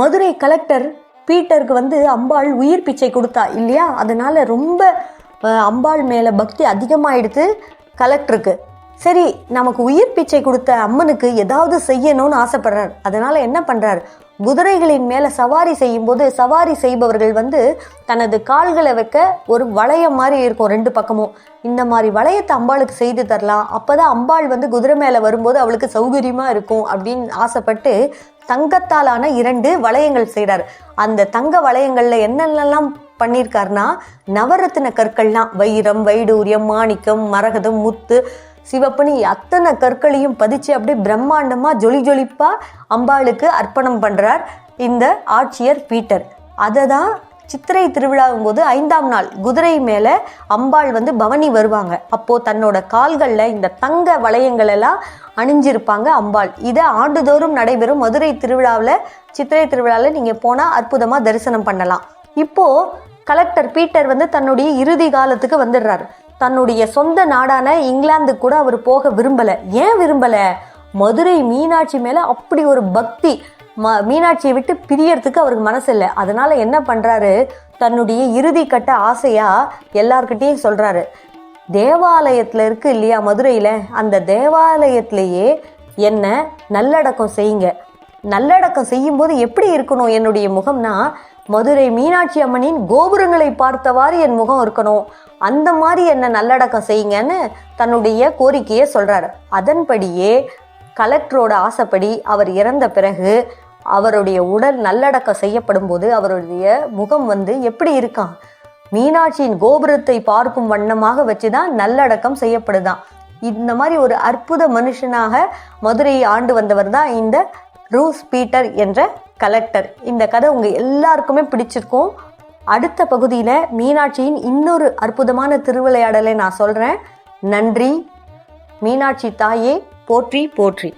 Madurai collector பீட்டருக்கு வந்து அம்பாள் உயிர் பிச்சை கொடுத்தா இல்லையா? அதனால் ரொம்ப அம்பாள் மேலே பக்தி அதிகமாகிடுது கலெக்டருக்கு. சரி நமக்கு உயிர் பிச்சை கொடுத்த அம்மனுக்கு ஏதாவது செய்யணும்னு ஆசைப்படுறார். அதனால் என்ன பண்ணுறார் குதிரைகளின் மேலே சவாரி செய்யும்போது சவாரி செய்பவர்கள் வந்து தனது கால்களை வைக்க ஒரு வளையம் மாதிரி இருக்கும் ரெண்டு பக்கமும். இந்த மாதிரி வளையத்தை அம்பாளுக்கு செய்து தரலாம். அப்போ தான் அம்பாள் வந்து குதிரை மேலே வரும்போது அவளுக்கு சௌகரியமாக இருக்கும் அப்படின்னு ஆசைப்பட்டு தங்கத்தாலான இரண்டு வளையங்கள் செய்கிறார் அந்த தங்க வளையங்களில் என்னென்னலாம் பண்ணியிருக்காருன்னா நவரத்தின கற்கள்லாம் வைரம் வைடூரியம் மாணிக்கம் மரகதம் முத்து சிவப்புனி அத்தனை கற்களையும் பதிச்சு அப்படியே பிரம்மாண்டமா ஜொலி ஜொலிப்பா அம்பாளுக்கு அர்ப்பணம் பண்றார் இந்த ஆட்சியர் பீட்டர். அதை தான் சித்திரை திருவிழாவும் போது ஐந்தாம் நாள் குதிரை மேல அம்பாள் வந்து பவனி வருவாங்க. அப்போ தன்னோட கால்கள்ல இந்த தங்க வளையங்கள் எல்லாம் அணிஞ்சிருப்பாங்க அம்பாள். இதை ஆண்டுதோறும் நடைபெறும் மதுரை திருவிழாவில் சித்திரை திருவிழாவில் நீங்க போனா அற்புதமா தரிசனம் பண்ணலாம். இப்போ கலெக்டர் பீட்டர் வந்து தன்னுடைய இறுதி காலத்துக்கு வந்துடுறாரு. தன்னுடைய சொந்த நாடான இங்கிலாந்து கூட அவர் போக விரும்பலை. ஏன் விரும்பலை? மதுரை மீனாட்சி மேலே அப்படி ஒரு பக்தி ம மீனாட்சியை விட்டு பிரியறதுக்கு அவருக்கு மனசு இல்லை. அதனால் என்ன பண்ணுறாரு தன்னுடைய இறுதி கட்ட ஆசையாக எல்லார்கிட்டேயும் சொல்கிறாரு தேவாலயத்தில் இருக்குது இல்லையா மதுரையில்? அந்த தேவாலயத்திலேயே என்ன நல்லடக்கம் செய்யுங்க. நல்லடக்கம் செய்யும்போது எப்படி இருக்கணும்? என்னுடைய முகம்னா மதுரை மீனாட்சி அம்மனின் கோபுரங்களை பார்த்தவாறு என் முகம் இருக்கணும். அந்த மாதிரி என்ன நல்லடக்கம் செய்யுங்கன்னு தன்னுடைய கோரிக்கையை சொல்றாரு. அதன்படியே கலெக்டரோட ஆசைப்படி அவர் இறந்த பிறகு அவருடைய உடல் நல்லடக்கம் செய்யப்படும் போது அவருடைய முகம் வந்து எப்படி இருக்கான்? மீனாட்சியின் கோபுரத்தை பார்க்கும் வண்ணமாக வச்சுதான் நல்லடக்கம் செய்யப்படுதான். இந்த மாதிரி ஒரு அற்புத மனுஷனாக மதுரையை ஆண்டு வந்தவர் தான் இந்த ரூஸ் பீட்டர் என்ற கலெக்டர் இந்த கதை உங்கள் எல்லாருக்குமே பிடிச்சிருக்கும். அடுத்த பகுதியில் மீனாட்சியின் இன்னொரு அற்புதமான திருவிளையாடலை நான் சொல்கிறேன் நன்றி. மீனாட்சி தாயே போற்றி போற்றி.